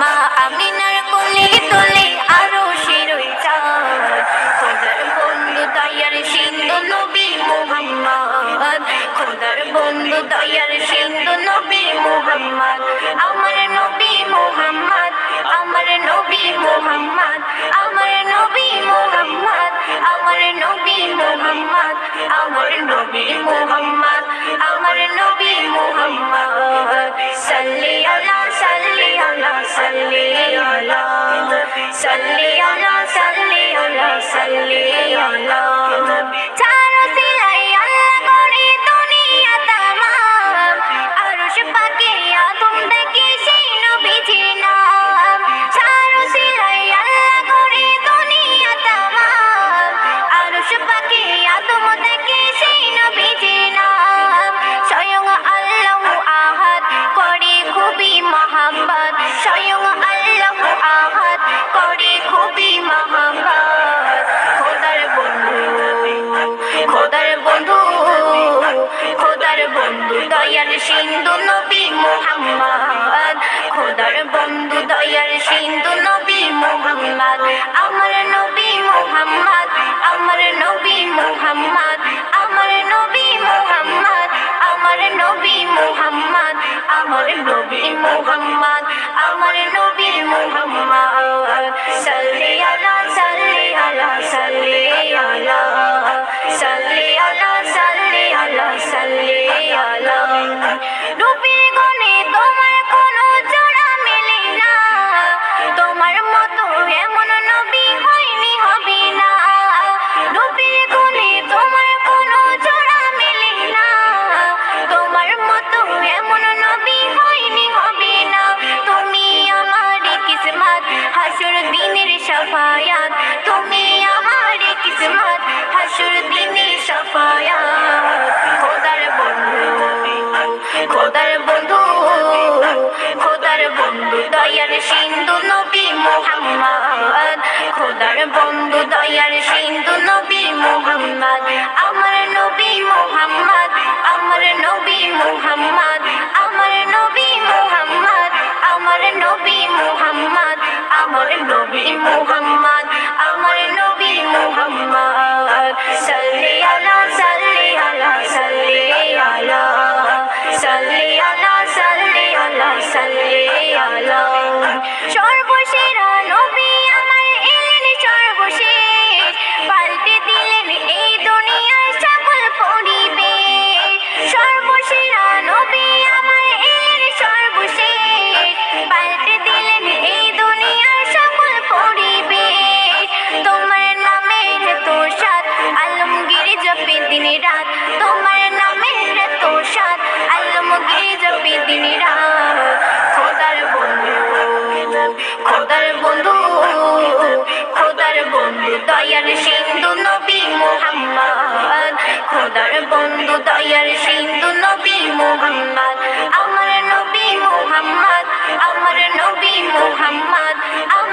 মা আমিনার কোলে তোলে আরও শিরোই বন্ধু দয়ার সিন্ধু নবী মোহাম্মদ। খোদার বন্ধু দয়ার সিন্ধু নবী মোহাম্মদ। আমার নবী মোহাম্মদ, আমার নবী মোহাম্মদ, আমার নবী মোহাম্মদ, আমার নবী মোহাম্মদ, আমার নবী মোহাম্মদ, আমার নবী মোহাম্মদ। সিন্ধু নবী মোহাম্মদ, খোদার বন্ধু দয়ার সিন্ধু নবী মোহাম্মদ। আমার নবী মোহাম্মদ, আমার নবী মোহাম্মদ, আমার নবী মোহাম্মদ, আমার নবী মোহাম্মদ, আমার নবী মোহাম্মদ, আমার নবী মোহাম্মদ। সাল্লি বন্ধু দয়ার সিন্ধু নবী মোহাম্মদ, আমার নবী মোহাম্মদ, আমার নবী মোহাম্মদ, আমার নবী মোহাম্মদ, আমার নবী মোহাম্মদ, আমার নবী মোহাম্মদ, আমার নবী মোহাম্মদ। রাত তোমার নামের তোষাদ আলমগীর জপে দিন রাত খোদার বন্ধু খোদার বন্ধু খোদার বন্ধু দয়ার সিন্ধু নবী মোহাম্মদ খোদার বন্ধু দয়ার সিন্ধু নবী মোহাম্মদ আমার নবী মোহাম্মদ, আমার নবী মোহাম্মদ, আমার